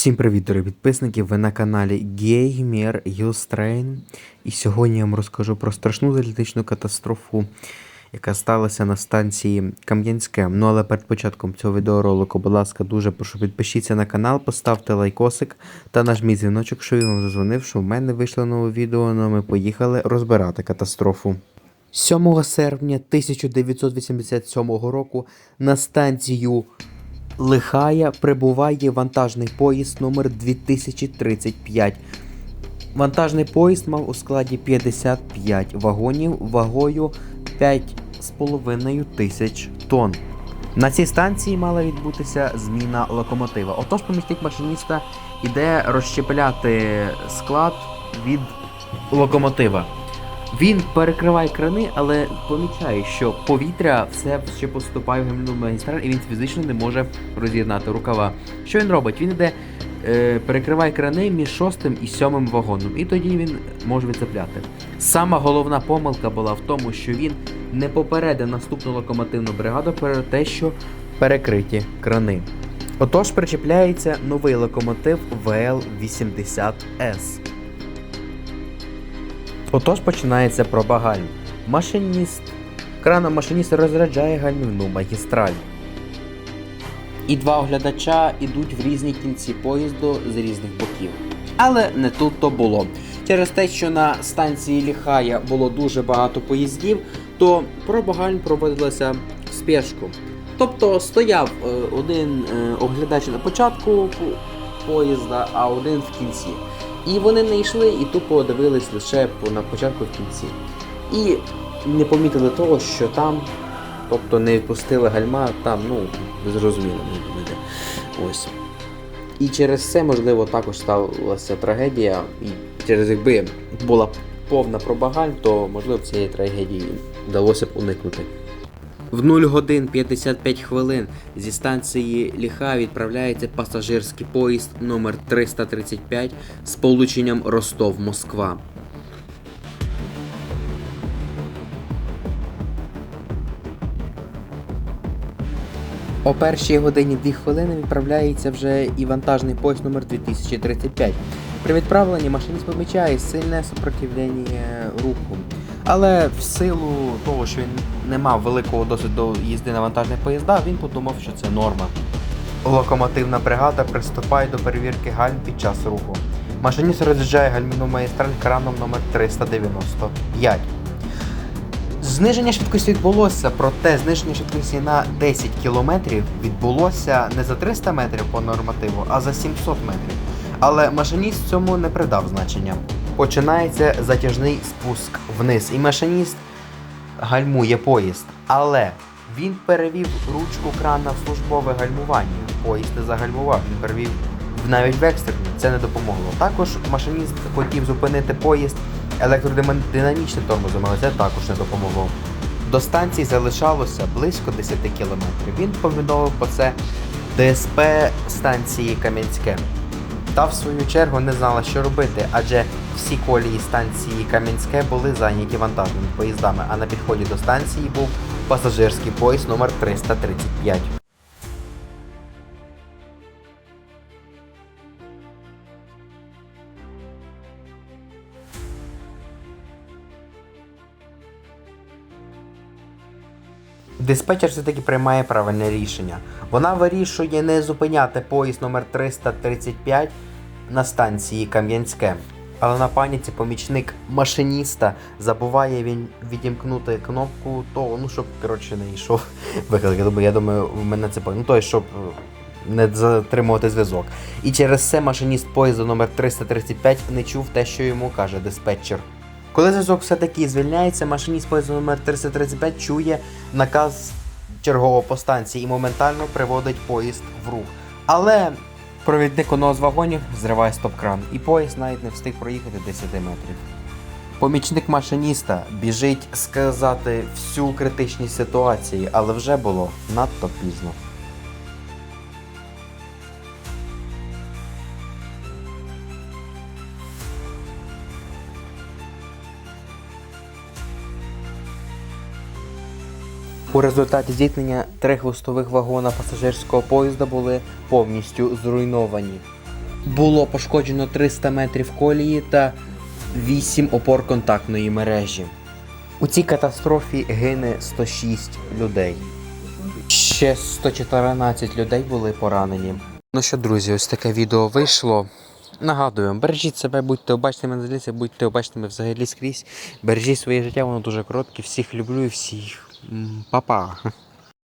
Всім привіт, дорогі підписники! Ви на каналі Gamer Ustrain. І сьогодні я вам розкажу про страшну залітичну катастрофу, яка сталася на станції Кам'янське. Ну але перед початком цього відеоролику, будь ласка, дуже прошу підпишіться на канал, поставте лайкосик та нажміть дзвіночок, що він вам зазвонив, що в мене вийшло нове відео. Ну ми поїхали розбирати катастрофу. 7 серпня 1987 року на станцію Лихая прибуває вантажний поїзд номер 2035. Вантажний поїзд мав у складі 55 вагонів вагою 5,5 тисяч тонн. На цій станції мала відбутися зміна локомотива. Отож, помічник машиніста іде розщепляти склад від локомотива. Він перекриває крани, але помічає, що повітря все ще поступає в гамівну магістраль, і він фізично не може роз'єднати рукава. Що він робить? Він іде, е, перекриває крани між шостим і сьомим вагоном, і тоді він може відцепляти. Сама головна помилка була в тому, що він не попередив наступну локомотивну бригаду про те, що перекриті крани. Отож причепляється новий локомотив ВЛ-80С. Отож починається проба гальм. Машиніст. Краном машиніст розряджає гальмівну магістраль. І два оглядача йдуть в різні кінці поїзду з різних боків. Але не тут то було. Через те, що на станції Ліхая було дуже багато поїздів, то проба гальм проводилася в спешку. Тобто стояв е, один е, оглядач на початку поїзда, а один в кінці. І вони не йшли і тупо дивились лише на початку в кінці. І не помітили того, що там, тобто не відпустили гальма, там, ну, зрозуміло, не буде. Ось. І через це, можливо, також сталася трагедія. І через якби була повна проба гальм, то можливо цієї трагедії вдалося б уникнути. В 0 годин 55 хвилин зі станції Ліха відправляється пасажирський поїзд номер 335 з полученням Ростов-Москва. О першій годині 2 хвилини відправляється вже і вантажний поїзд номер 2035. При відправленні машиніст помічає сильне супротивлення руху. Але в силу того, що він не мав великого досвіду їзди на вантажних поїздах, він подумав, що це норма. Локомотивна бригада приступає до перевірки гальм під час руху. Машиніст роз'їжджає гальмівну магістраль краном номер 395. Зниження швидкості відбулося, проте зниження швидкості на 10 км відбулося не за 300 метрів по нормативу, а за 700 метрів. Але машиніст цьому не придав значення. Починається затяжний спуск вниз, і машиніст гальмує поїзд. Але він перевів ручку крана в службове гальмування. Поїзд не загальмував, він перевів навіть в екстрені. Це не допомогло. Також машиніст хотів зупинити поїзд електродинамічним тормозом, але це також не допомогло. До станції залишалося близько 10 кілометрів. Він повідомив про це ДСП станції Кам'янське. Та в свою чергу не знала, що робити, адже всі колії станції Кам'янське були зайняті вантажними поїздами, а на підході до станції був пасажирський поїзд номер 335. Диспетчер все-таки приймає правильне рішення. Вона вирішує не зупиняти поїзд номер 335 на станції Кам'янське. Але на паніці помічник машиніста забуває він відімкнути кнопку того, ну щоб коротше не йшов виклик. Я думаю, я думаю, в мене це ну той, щоб е, не затримувати зв'язок. І через це машиніст поїзду номер 335 не чув те, що йому каже диспетчер. Коли зв'язок все-таки звільняється, машиніст поїзду номер 335 чує наказ чергового по станції і моментально приводить поїзд в рух. Але провідник одного з вагонів зриває стоп-кран, і поїзд навіть не встиг проїхати 10 метрів. Помічник машиніста біжить сказати всю критичність ситуації, але вже було надто пізно. У результаті зіткнення три хвостових вагона пасажирського поїзда були повністю зруйновані. Було пошкоджено 300 метрів колії та 8 опор контактної мережі. У цій катастрофі гине 106 людей. Ще 114 людей були поранені. Ну що, друзі, ось таке відео вийшло. Нагадую, бережіть себе, будьте обачними на зліці, будьте обачними взагалі скрізь. Бережіть своє життя, воно дуже коротке. Всіх люблю і всіх. 嗯爸爸。